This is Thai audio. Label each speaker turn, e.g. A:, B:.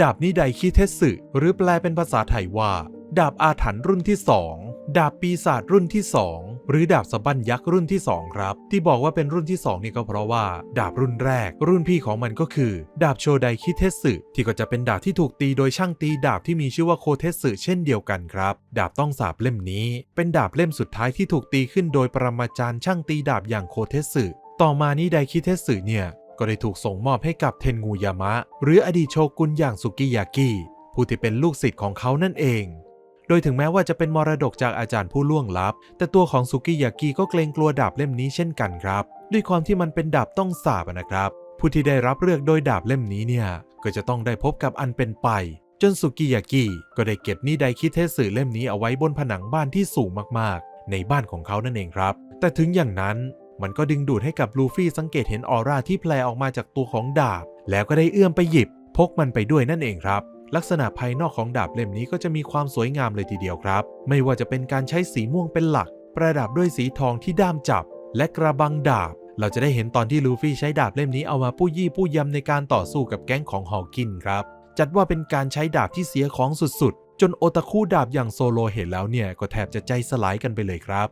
A: ดาบนิไดคิเทสึหรือแปลเป็นภาษาไทยว่า ดาบอาถรรพ์รุ่นที่2ดาบปีศาจรุ่นที่2หรือดาบสะบั้นยักษ์รุ่นที่2ครับ ที่บอกว่าเป็นรุ่นที่2นี่ก็เพราะว่า ดาบรุ่นแรก รุ่นพี่ของมันก็คือ ดาบโชไดคิเทสึที่ก็จะเป็นดาบที่ถูกตีโดยช่างตีดาบที่มีชื่อว่าโคเทสึเช่นเดียวกันครับ ดาบต้องสาบเล่มนี้ เป็นดาบเล่มสุดท้ายที่ถูกตีขึ้นโดยปรมาจารย์ช่างตีดาบอย่างโคเทสึต่อมานี้ไดคิเทสึเนี่ย ก็ได้ถูกส่งมอบให้กับเทนงูยามะ หรืออดีตโชกุนอย่างสุกิยากิผู้ที่เป็นลูกศิษย์ของเขานั่นเอง โดยถึงแม้ว่าจะเป็นมรดกจากอาจารย์ผู้ล่วงลับ แต่ตัวของสุกิยากิก็เกรงกลัวดาบเล่มนี้เช่นกันครับ ด้วยความที่มันเป็นดาบต้องสาบนะครับ ผู้ที่ได้รับเลือกโดยดาบเล่มนี้เนี่ย ก็จะต้องได้พบกับอันเป็นไป จนสุกิยากิก็ได้เก็บนิไดคิเทสึเล่มนี้เอาไว้บนผนังบ้านที่สูงมากๆ ในบ้านของเขานั่นเองครับ แต่ถึงอย่างนั้น มันก็ดึงดูดให้กับลูฟี่สังเกตเห็นออร่าที่แผลออกมาจากตัวของดาบ แล้วก็ได้เอื้อมไปหยิบ พกมันไปด้วยนั่นเองครับ ลักษณะภายนอกของดาบเล่มนี้ก็จะมีความสวยงามเลยทีเดียวครับ ไม่ว่าจะเป็นการใช้สีม่วงเป็นหลัก ประดับด้วยสีทองที่ด้ามจับ และกระบังดาบ เราจะได้เห็นตอนที่ลูฟี่ใช้ดาบเล่มนี้เอามาปู้ยี่ปู้ยำในการต่อสู้กับแก๊งของฮอกินครับจัดว่าเป็นการใช้ดาบที่เสียของสุดๆ จนโอตาคุดาบอย่างโซโลเห็นแล้วเนี่ย ก็แทบจะใจสลายกันไปเลยครับ